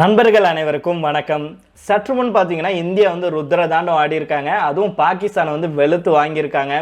நண்பர்கள் அனைவருக்கும் வணக்கம். சற்று முன் பார்த்தீங்கன்னா இந்தியா வந்து ருத்ர தாண்டம் ஆடி இருக்காங்க அதுவும் பாகிஸ்தானை வந்து வெளுத்து வாங்கியிருக்காங்க.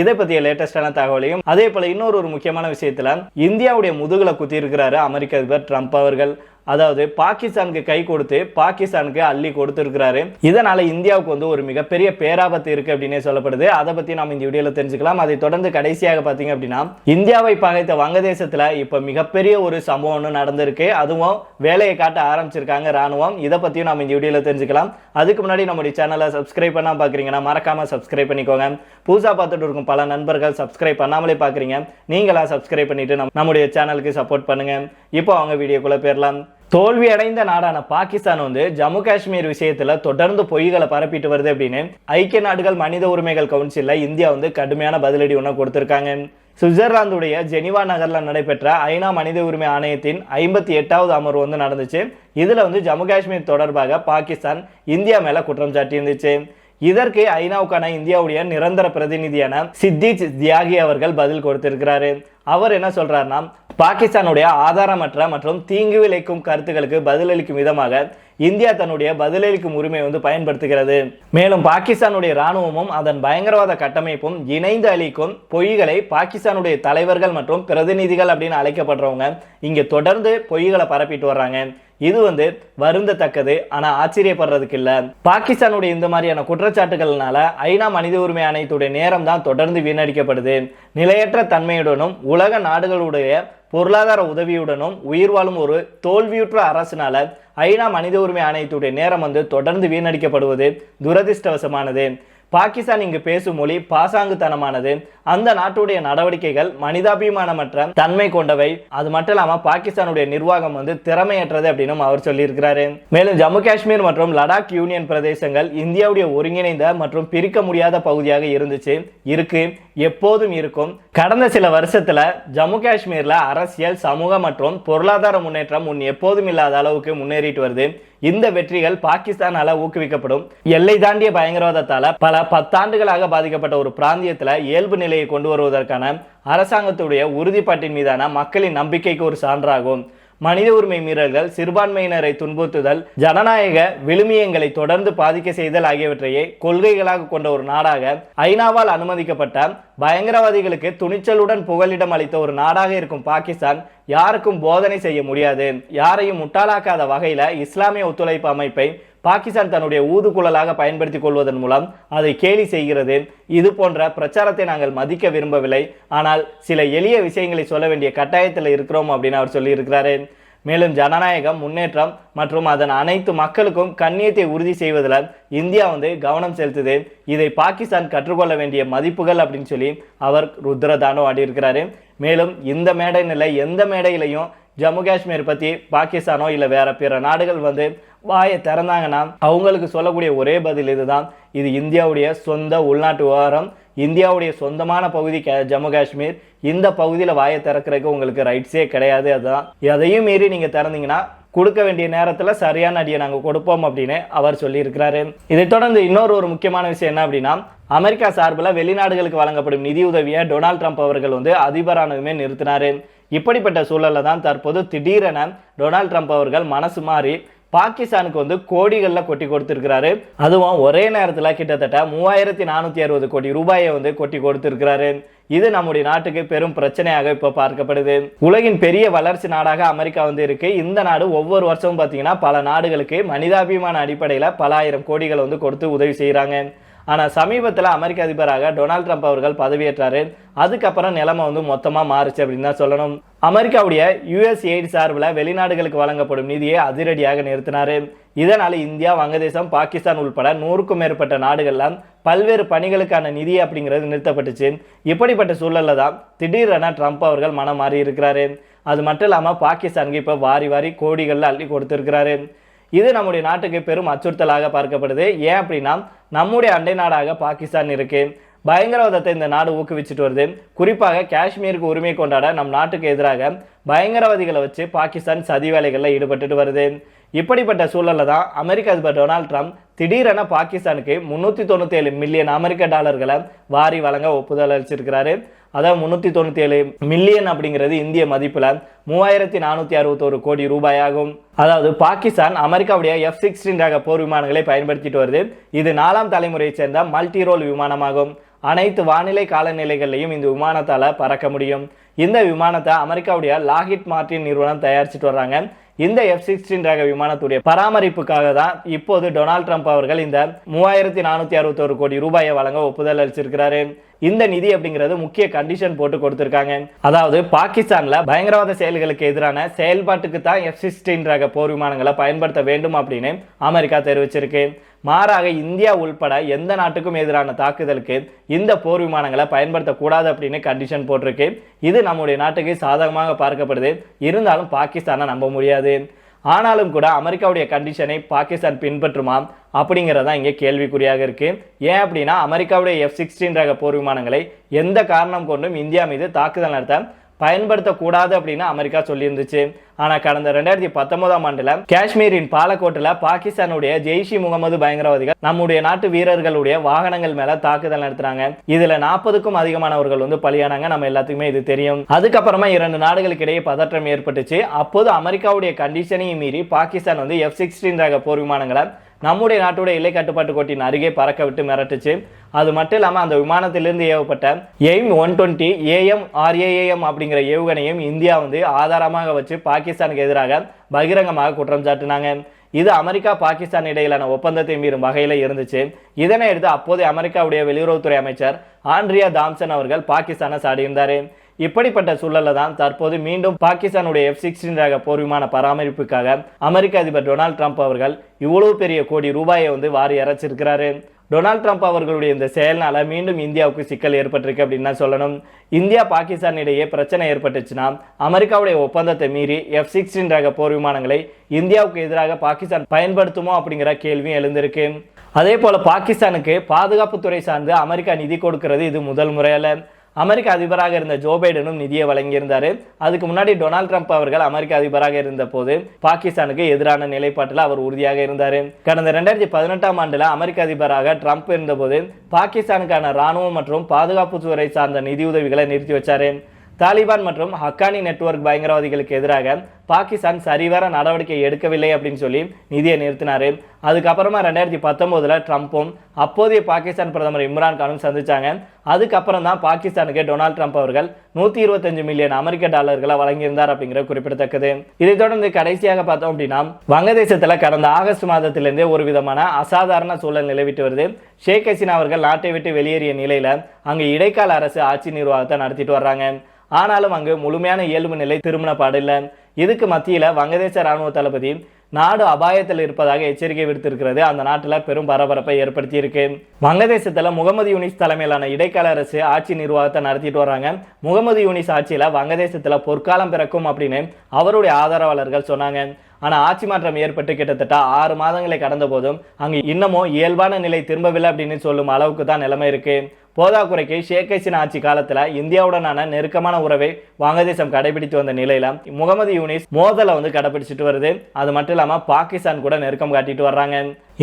இதை பற்றிய லேட்டஸ்டான தகவலையும் அதே போல இன்னொரு ஒரு முக்கியமான விஷயத்துல இந்தியாவுடைய முதுகுல குத்தி இருக்கிறாரு அமெரிக்க அதிபர் ட்ரம்ப் அவர்கள். அதாவது பாகிஸ்தானுக்கு கை கொடுத்து பாகிஸ்தானுக்கு அள்ளி கொடுத்துருக்கிறாரு. இதனால இந்தியாவுக்கு வந்து ஒரு மிகப்பெரிய பேராபத்து இருக்கு அப்படின்னே சொல்லப்படுது. அதை பத்தி நாம இந்த வீடியோல தெரிஞ்சுக்கலாம். அதை தொடர்ந்து கடைசியாக பாத்தீங்க அப்படின்னா இந்தியாவை பகைத்த வங்கதேசத்துல இப்ப மிகப்பெரிய ஒரு சம்பவம் ஒன்று நடந்திருக்கு. அதுவும் வேலையை காட்ட ஆரம்பிச்சிருக்காங்க ராணுவம் இதை பத்தியும் நாம இந்த வீடியோல தெரிஞ்சுக்கலாம். அதுக்கு முன்னாடி நம்முடைய சேனலை சப்ஸ்கிரைப் பண்ணா பாக்குறீங்கன்னா மறக்காம சப்ஸ்கிரைப் பண்ணிக்கோங்க. புதுசா பார்த்துட்டு இருக்கும் பல நண்பர்கள் சப்ஸ்கிரைப் பண்ணாமலே பாக்குறீங்க. நீங்களா சப்ஸ்கிரைப் பண்ணிட்டு நம்முடைய சேனலுக்கு சப்போர்ட் பண்ணுங்க. இப்போ அவங்க வீடியோக்குள்ள போயிடலாம். தோல்வி அடைந்த நாடான பாகிஸ்தான் வந்து ஜம்மு காஷ்மீர் விஷயத்துல தொடர்ந்து பொய்களை பரப்பிட்டு வருது அப்படின்னு ஐக்கிய நாடுகள் மனித உரிமைகள் கவுன்சில்ல இந்தியா வந்து கடுமையான பதிலடி ஒன்று கொடுத்திருக்காங்க. சுவிட்சர்லாந்துடைய ஜெனிவா நகரில் நடைபெற்ற ஐநா மனித உரிமை ஆணையத்தின் ஐம்பத்தி எட்டாவது அமர்வு வந்து நடந்துச்சு. இதுல வந்து ஜம்மு காஷ்மீர் தொடர்பாக பாகிஸ்தான் இந்தியா மேல குற்றம் சாட்டி இருந்துச்சு இதற்கு ஐநாவுக்கான இந்தியாவுடைய நிரந்தர பிரதிநிதியான சித்திஜ் தியாகி அவர்கள் பதில் கொடுத்திருக்கிறாரு. அவர் என்ன சொல்றாருன்னா பாகிஸ்தானுடைய ஆதாரமற்ற மற்றும் தீங்கு விளைக்கும் கருத்துக்களுக்கு பதிலளிக்கும் விதமாக இந்தியா தன்னுடைய பதிலளிக்கும் உரிமை வந்து பயன்படுத்துகிறது. மேலும் பாகிஸ்தானுடைய ராணுவமும் அதன் பயங்கரவாத கட்டமைப்பும் இணைந்து அளிக்கும் பொய்களை பாகிஸ்தானுடைய தலைவர்கள் மற்றும் பிரதிநிதிகள் அப்படின்னு அழைக்கப்படுறவங்க இங்கே தொடர்ந்து பொய்களை பரப்பிட்டு வர்றாங்க. இது வந்து வருந்தத்தக்கது ஆனா ஆச்சரியப்படுறதுக்கு இல்ல பாகிஸ்தானுடைய இந்த மாதிரியான குற்றச்சாட்டுகள்னால ஐநா மனித உரிமை ஆணையத்துடைய நேரம் தான் தொடர்ந்து வீணடிக்கப்படுது. நிலையற்ற தன்மையுடனும் உலக நாடுகளுடைய பொருளாதார உதவியுடனும் உயிர் வாழும் ஒரு தோல்வியுற்ற அரசினால ஐநா மனித உரிமை ஆணையத்துடைய நேரம் வந்து தொடர்ந்து வீணடிக்கப்படுவது துரதிர்ஷ்டவசமானது. பாகிஸ்தான் இங்கு பேசும் மொழி பாசாங்குத்தனமானது. அந்த நாட்டுடைய நடவடிக்கைகள் மனிதாபிமானமற்ற தன்மை கொண்டவை. அது மட்டும் இல்லாம பாகிஸ்தானுடைய நிர்வாகம் வந்து திறமையற்றது அப்படின்னு அவர் சொல்லியிருக்கிறாரு. மேலும் ஜம்மு காஷ்மீர் மற்றும் லடாக் யூனியன் பிரதேசங்கள் இந்தியாவுடைய ஒருங்கிணைந்த மற்றும் பிரிக்க முடியாத பகுதியாக இருந்துச்சு இருக்கு எப்போதும் இருக்கும். கடந்த சில வருஷத்துல ஜம்மு காஷ்மீர்ல அரசியல் சமூக மற்றும் பொருளாதார முன்னேற்றம் முன் எப்போதும் இல்லாத அளவுக்கு முன்னேறிட்டு வருது. இந்த வெற்றிகள் பாகிஸ்தானால ஊக்குவிக்கப்படும். எல்லை தாண்டிய பயங்கரவாதத்தால பல பத்தாண்டுகளாக பாதிக்கப்பட்ட ஒரு பிராந்தியத்தில் இயல்பு நிலையை கொண்டு வருவதற்கான அரசாங்கத்துடைய உறுதிப்பாட்டின் மீதான மக்களின் நம்பிக்கைக்கு ஒரு சான்றாகும். மனித உரிமை மீறல்கள் சிறுபான்மையினரை துன்புறுத்துதல் ஜனநாயக விழுமியங்களை தொடர்ந்து பாதிக்க செய்தல் ஆகியவற்றையே கொள்கைகளாக கொண்ட ஒரு நாடாக ஐநாவால் அனுமதிக்கப்பட்ட பயங்கரவாதிகளுக்கு துணிச்சலுடன் புகலிடம் அளித்த ஒரு நாடாக இருக்கும் பாகிஸ்தான் யாருக்கும் போதனை செய்ய முடியாது. யாரையும் முட்டாளாக்காத வகையில இஸ்லாமிய ஒத்துழைப்பு அமைப்பை பாகிஸ்தான் தன்னுடைய ஊதுகுழலாக பயன்படுத்திக் கொள்வதன் மூலம் அதை கேலி செய்கிறது. இது போன்ற பிரச்சாரத்தை நாங்கள் மதிக்க விரும்பவில்லை. ஆனால் சில எளிய விஷயங்களை சொல்ல வேண்டிய கட்டாயத்தில் இருக்கிறோம் அப்படின்னு அவர் சொல்லியிருக்கிறாரு. மேலும் ஜனநாயகம் முன்னேற்றம் மற்றும் அதன் அனைத்து மக்களுக்கும் கண்ணியத்தை உறுதி செய்வதில் இந்தியா வந்து கவனம் செலுத்துது. இதை பாகிஸ்தான் கற்றுக்கொள்ள வேண்டிய மதிப்புகள் அப்படின்னு சொல்லி அவர் ருத்ரதானோ ஆடியிருக்கிறாரு. மேலும் இந்த மேடை நிலை எந்த மேடையிலையும் ஜம்மு காஷ்மீர் பற்றி பாகிஸ்தானோ இல்லை வேற பிற நாடுகள் வந்து வாயை திறந்தாங்கன்னா அவங்களுக்கு சொல்லக்கூடிய ஒரே பதில் இதுதான். இது இந்தியாவுடைய சொந்த உள்நாட்டு விவகாரம். இந்தியாவுடைய சொந்தமான பகுதி ஜம்மு காஷ்மீர். இந்த பகுதியில் வாயை திறக்கிறதுக்கு உங்களுக்கு ரைட்ஸே கிடையாது அதுதான். எதையும் மீறி நீங்கள் திறந்தீங்கன்னா கொடுக்க வேண்டிய நேரத்தில் சரியான அடியை நாங்கள் கொடுப்போம் அப்படின்னு அவர் சொல்லியிருக்கிறாரு. இதைத் தொடர்ந்து இன்னொரு ஒரு முக்கியமான விஷயம் என்ன அப்படின்னா அமெரிக்கா சார்பில் வெளிநாடுகளுக்கு வழங்கப்படும் நிதி உதவியை டொனால்ட் ட்ரம்ப் அவர்கள் வந்து அதிபரானதுமே நிறுத்தினாரு. இப்படிப்பட்ட சூழல்ல தான் தற்போது திடீரென டொனால்ட் ட்ரம்ப் அவர்கள் மனசு மாறி பாகிஸ்தானுக்கு வந்து கோடிகளில் கொட்டி கொடுத்திருக்கிறாரு. அதுவும் ஒரே நேரத்தில் கிட்டத்தட்ட மூவாயிரத்தி நானூற்றி அறுபது கோடி ரூபாயை வந்து கொட்டி கொடுத்திருக்கிறாரு. இது நம்முடைய நாட்டுக்கு பெரும் பிரச்சனையாக இப்போ பார்க்கப்படுது. உலகின் பெரிய வளர்ச்சி நாடாக அமெரிக்கா வந்து இருக்கு. இந்த நாடு ஒவ்வொரு வருஷமும் பார்த்தீங்கன்னா பல நாடுகளுக்கு மனிதாபிமான அடிப்படையில் பல ஆயிரம் கோடிகள் வந்து கொடுத்து உதவி செய்கிறாங்க ஆனால் சமீபத்தில் அமெரிக்க அதிபராக டொனால்ட் ட்ரம்ப் அவர்கள் பதவியேற்றாரு. அதுக்கப்புறம் நிலைமை வந்து மொத்தமாக மாறுச்சு அப்படின்னு தான் சொல்லணும். அமெரிக்காவுடைய யுஎஸ் எய்ட் சார்பில் வெளிநாடுகளுக்கு வழங்கப்படும் நிதியை அதிரடியாக நிறுத்தினாரு. இதனால் இந்தியா வங்கதேசம் பாகிஸ்தான் உள்பட நூறுக்கும் மேற்பட்ட நாடுகளில் பல்வேறு பணிகளுக்கான நிதி அப்படிங்கிறது நிறுத்தப்பட்டுச்சு. இப்படிப்பட்ட சூழலில் தான் திடீரென ட்ரம்ப் அவர்கள் மனம் மாறி இருக்கிறாரு. அது மட்டும் இல்லாமல் பாகிஸ்தானுக்கு இப்போ வாரி வாரி கோடிகளில் அள்ளி கொடுத்துருக்கிறாரு. இது நம்முடைய நாட்டுக்கு பெரும் அச்சுறுத்தலாக பார்க்கப்படுது. ஏன் அப்படின்னா நம்முடைய அண்டை நாடாக பாகிஸ்தான் இருக்குது பயங்கரவாதத்தை இந்த நாடு ஊக்குவிச்சுட்டு வருது. குறிப்பாக காஷ்மீருக்கு உரிமை கொண்டாட நம் நாட்டுக்கு எதிராக பயங்கரவாதிகளை வச்சு பாகிஸ்தான் சதி வேலைகளில் ஈடுபட்டுட்டு வருது. இப்படிப்பட்ட சூழலில் தான் அமெரிக்க அதிபர் டொனால்ட் ட்ரம்ப் திடீரென பாகிஸ்தானுக்கு முன்னூற்றி தொண்ணூற்றி ஏழு மில்லியன் அமெரிக்க டாலர்களை வாரி வழங்க ஒப்புதல் அளிச்சிருக்கிறாரு. அதாவது முந்நூற்றி தொண்ணூற்றி ஏழு மில்லியன் அப்படிங்கிறது இந்திய மதிப்பில் மூவாயிரத்தி நானூற்றி அறுபத்தோரு கோடி ரூபாய் ஆகும் அதாவது பாகிஸ்தான் அமெரிக்காவுடைய எஃப் சிக்ஸ்டீன் ரக போர் விமானங்களை பயன்படுத்திட்டு வருது. இது நாலாம் தலைமுறையை சேர்ந்த மல்டி ரோல் விமானமாகும். அனைத்து வானிலை காலநிலைகள்லையும் இந்த விமானத்தால் பறக்க முடியும். இந்த விமானத்தை அமெரிக்காவுடைய லாகிட் மார்டின் நிறுவனம் தயாரிச்சுட்டு வர்றாங்க. இந்த எஃப் சிக்ஸ்டீன் ரக விமானத்துடைய பராமரிப்புக்காக தான் இப்போது டொனால்ட் ட்ரம்ப் அவர்கள் இந்த மூவாயிரத்தி நானூற்றி அறுபத்தோரு கோடி ரூபாயை வழங்க ஒப்புதல் அளிச்சிருக்கிறாரு. இந்த நிதி அப்படிங்கிறது முக்கிய கண்டிஷன் போட்டு கொடுத்திருக்காங்க. அதாவது பாகிஸ்தான்ல பயங்கரவாத செயல்களுக்கு எதிரான செயல்பாட்டுக்கு தான் எஃப் சிக்ஸ்டீன் ரக போர் விமானங்களை பயன்படுத்த வேண்டும் அப்படின்னு அமெரிக்கா தெரிவிச்சிருக்கு. மாறாக இந்தியா உள்பட எந்த நாட்டுக்கும் எதிரான தாக்குதலுக்கு இந்த போர் விமானங்களை பயன்படுத்தக்கூடாது அப்படின்னு கண்டிஷன் போட்டிருக்கு. இது நம்முடைய நாட்டுக்கு சாதகமாக பார்க்கப்படுது. இருந்தாலும் பாகிஸ்தானை நம்ப முடியாது. ஆனாலும் கூட அமெரிக்காவுடைய கண்டிஷனை பாகிஸ்தான் பின்பற்றுமா அப்படிங்கிறதா இங்கே கேள்விக்குறியாக இருக்கு. ஏன் அப்படின்னா அமெரிக்காவுடைய எஃப் சிக்ஸ்டீன் ரக போர் விமானங்களை எந்த காரணம் கொண்டும் இந்தியா மீது தாக்குதல் நடத்த பயன்படுத்தக்கூடாது அப்படின்னு அமெரிக்கா சொல்லியிருந்துச்சு. ஆனால் கடந்த ரெண்டாயிரத்தி பத்தொன்பதாம் ஆண்டில் காஷ்மீரின் பாலக்கோட்டில் பாகிஸ்தானுடைய ஜெய்ஷி முகமது பயங்கரவாதிகள் நம்முடைய நாட்டு வீரர்களுடைய வாகனங்கள் மேல தாக்குதல் நடத்துறாங்க. இதுல நாற்பதுக்கும் அதிகமானவர்கள் வந்து பலியானாங்க. நம்ம எல்லாத்துக்குமே இது தெரியும். அதுக்கப்புறமா இரண்டு நாடுகளுக்கு இடையே பதற்றம் ஏற்பட்டுச்சு. அப்போது அமெரிக்காவுடைய கண்டிஷனையும் மீறி பாகிஸ்தான் வந்து எஃப் சிக்ஸ்டீன் ரக போர் விமானங்களை நம்முடைய நாட்டுடைய எல்லை கட்டுப்பாட்டு கோட்டின் அருகே பறக்க விட்டு மிரட்டுச்சு. அது மட்டும் இல்லாமல் அந்த விமானத்திலிருந்து ஏவப்பட்ட AIM one twenty AMRAAM அப்படிங்கிற ஏவுகணையும் இந்தியா வந்து ஆதாரமாக வச்சு பாகிஸ்தானுக்கு எதிராக பகிரங்கமாக குற்றம் சாட்டினாங்க. இது அமெரிக்கா பாகிஸ்தான் இடையிலான ஒப்பந்தத்தை மீறும் வகையில் இருந்துச்சு. இதனை எடுத்து அப்போதைய அமெரிக்காவுடைய வெளியுறவுத்துறை அமைச்சர் ஆண்ட்ரியா தாம்சன் அவர்கள் பாகிஸ்தானை சாடியிருந்தார். இப்படிப்பட்ட சூழல்ல தான் தற்போது மீண்டும் பாகிஸ்தானுடைய எஃப் சிக்ஸ்டீன் ரக போர் விமான பராமரிப்புக்காக அமெரிக்க அதிபர் டொனால்ட் ட்ரம்ப் அவர்கள் இவ்வளவு பெரிய கோடி ரூபாயை வந்து வாரி இறைச்சிருக்கிறாரு டொனால்ட் ட்ரம்ப் அவர்களுடைய இந்த செயல்னால மீண்டும் இந்தியாவுக்கு சிக்கல் ஏற்பட்டிருக்கு அப்படின்னு தான் சொல்லணும். இந்தியா பாகிஸ்தான் இடையே பிரச்சனை ஏற்பட்டுச்சுன்னா அமெரிக்காவுடைய ஒப்பந்தத்தை மீறி எஃப் சிக்ஸ்டீன் ரக போர் விமானங்களை இந்தியாவுக்கு எதிராக பாகிஸ்தான் பயன்படுத்துமோ அப்படிங்கிற கேள்வியும் எழுந்திருக்கு. அதே போல பாகிஸ்தானுக்கு பாதுகாப்புத்துறை சார்ந்து அமெரிக்கா நிதி கொடுக்கிறது இது முதல் முறையில் அமெரிக்க அதிபராக இருந்த ஜோ பைடனும் நிதியை வழங்கியிருந்தார். அதுக்கு முன்னாடி டொனால்ட் ட்ரம்ப் அவர்கள் அமெரிக்க அதிபராக இருந்த போது பாகிஸ்தானுக்கு எதிரான நிலைப்பாட்டில் அவர் உறுதியாக இருந்தார். கடந்த ரெண்டாயிரத்தி பதினெட்டாம் ஆண்டில் அமெரிக்க அதிபராக ட்ரம்ப் இருந்தபோது பாகிஸ்தானுக்கான ராணுவம் மற்றும் பாதுகாப்புத்துறை சார்ந்த நிதியுதவிகளை நிறுத்தி வச்சார். தாலிபான் மற்றும் ஹக்கானி நெட்வொர்க் பயங்கரவாதிகளுக்கு எதிராக பாகிஸ்தான் சரிவர நடவடிக்கை எடுக்கவில்லை அப்படின்னு சொல்லி நிதியை நிறுத்தினாரு. அதுக்கப்புறமா ரெண்டாயிரத்தி பத்தொம்போதில் ட்ரம்ப்பும் அப்போதைய பாகிஸ்தான் பிரதமர் இம்ரான் கானும் சந்திச்சாங்க. அதுக்கப்புறம் தான் பாகிஸ்தானுக்கு டொனால்ட் ட்ரம்ப் அவர்கள் நூற்றி இருபத்தஞ்சு மில்லியன் அமெரிக்க டாலர்களை வழங்கியிருந்தார் அப்படிங்கிறது குறிப்பிடத்தக்கது. இதைத் தொடர்ந்து கடைசியாக பார்த்தோம் அப்படின்னா வங்கதேசத்தில் கடந்த ஆகஸ்ட் மாதத்திலிருந்தே ஒரு விதமான அசாதாரண சூழல் நிலவிட்டு வருது. ஷேக் ஹசீனா அவர்கள் நாட்டை விட்டு வெளியேறிய நிலையில் அங்கே இடைக்கால அரசு ஆட்சி நிர்வாகத்தை நடத்திட்டு வர்றாங்க. ஆனாலும் அங்கு முழுமையான இயல்பு நிலை திருமண பாடில்லை இதுக்கு மத்தியில் வங்கதேச ராணுவ தளபதி நாடு அபாயத்தில் இருப்பதாக எச்சரிக்கை விடுத்திருக்கிறது. அந்த நாட்டில் பெரும் பரபரப்பை ஏற்படுத்தியிருக்கு. வங்கதேசத்தில் முகமது யூனிஸ் தலைமையிலான இடைக்கால அரசு ஆட்சி நிர்வாகத்தை நடத்திட்டு வராங்க முகமது யூனிஸ் ஆட்சியில் வங்கதேசத்தில் பொற்காலம் பிறக்கும் அப்படின்னு அவருடைய ஆதரவாளர்கள் சொன்னாங்க. ஆனால் ஆட்சி மாற்றம் ஏற்பட்டு கிட்டத்தட்ட ஆறு மாதங்களை கடந்த போதும் அங்கு இன்னமும் இயல்பான நிலை திரும்பவில்லை அப்படின்னு சொல்லும் அளவுக்கு தான் நிலைமை இருக்குது போதாக்குறைக்கு ஷேக் ஹசீனா ஆட்சி காலத்தில் இந்தியாவுடனான நெருக்கமான உறவை வங்கதேசம் கடைபிடித்து வந்த நிலையில் முகமது யூனிஸ் மோதலை வந்து கடைபிடிச்சிட்டு வருது. அது மட்டும் இல்லாமல் பாகிஸ்தான் கூட நெருக்கம் காட்டிட்டு வர்றாங்க.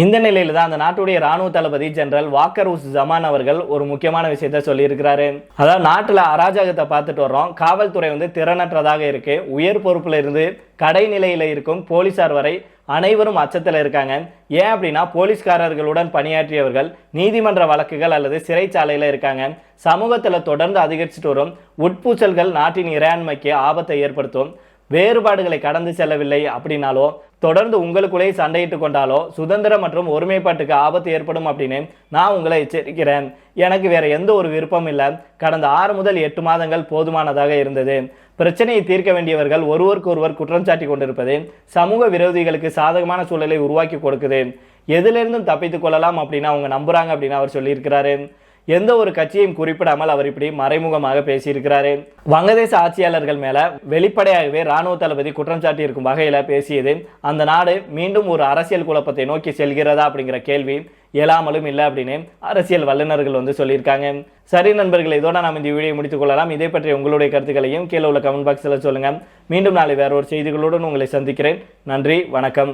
இந்த நிலையில தான் அந்த நாட்டுடைய ராணுவ தளபதி ஜெனரல் வாக்கர் உஸ் ஜமான் அவர்கள் ஒரு முக்கியமான விஷயத்த சொல்லியிருக்கிறாரு. அதாவது நாட்டில் அராஜகத்தை பார்த்துட்டு வர்றோம். காவல்துறை வந்து திறனற்றதாக இருக்கு. உயர் பொறுப்பில் இருந்து கடைநிலையில் இருக்கும் போலீசார் வரை அனைவரும் அச்சத்தில் இருக்காங்க. ஏன் அப்படின்னா போலீஸ்காரர்களுடன் பணியாற்றியவர்கள் நீதிமன்ற வழக்குகள் அல்லது சிறைச்சாலையில் இருக்காங்க. சமூகத்தில் தொடர்ந்து அதிகரிச்சுட்டு வரும். உட்பூச்சல்கள் நாட்டின் இறையாண்மைக்கு ஆபத்தை ஏற்படுத்தும். வேறுபாடுகளை கடந்து செல்லவில்லை அப்படின்னாலோ தொடர்ந்து உங்களுக்குள்ளே சண்டையிட்டு கொண்டாலோ சுதந்திரம் மற்றும் ஒருமைப்பாட்டுக்கு ஆபத்து ஏற்படும் அப்படின்னு நான் உங்களை எச்சரிக்கிறேன். எனக்கு வேற எந்த ஒரு விருப்பம் இல்லை. கடந்த ஆறு முதல் எட்டு மாதங்கள் போதுமானதாக இருந்தது. பிரச்சனையை தீர்க்க வேண்டியவர்கள் ஒருவருக்கு ஒருவர் குற்றம் சாட்டி கொண்டிருப்பது சமூக விரோதிகளுக்கு சாதகமான சூழலை உருவாக்கி கொடுக்குது. எதிலிருந்தும் தப்பித்துக் கொள்ளலாம் அப்படின்னு அவங்க நம்புறாங்க அப்படின்னு அவர் சொல்லியிருக்கிறாரு. எந்த ஒரு கட்சியையும் குறிப்பிடாமல் அவர் இப்படி மறைமுகமாக பேசியிருக்கிறாரு. வங்கதேச ஆட்சியாளர்கள் மேல வெளிப்படையாகவே ராணுவ தளபதி குற்றம் சாட்டி இருக்கும் வகையில பேசியது அந்த நாடு மீண்டும் ஒரு அரசியல் குழப்பத்தை நோக்கி செல்கிறதா அப்படிங்கிற கேள்வி இயலாமலும் இல்லை அப்படின்னு அரசியல் வல்லுநர்கள் வந்து சொல்லியிருக்காங்க. சரி நண்பர்கள் இதோட நாம் இந்த வீடியோ முடித்துக் கொள்ளலாம். இதை பற்றி உங்களுடைய கருத்துக்களையும் கீழே உள்ள கமெண்ட் பாக்ஸில் சொல்லுங்க. மீண்டும் நாளை வேற ஒரு செய்திகளுடன் உங்களை சந்திக்கிறேன். நன்றி வணக்கம்.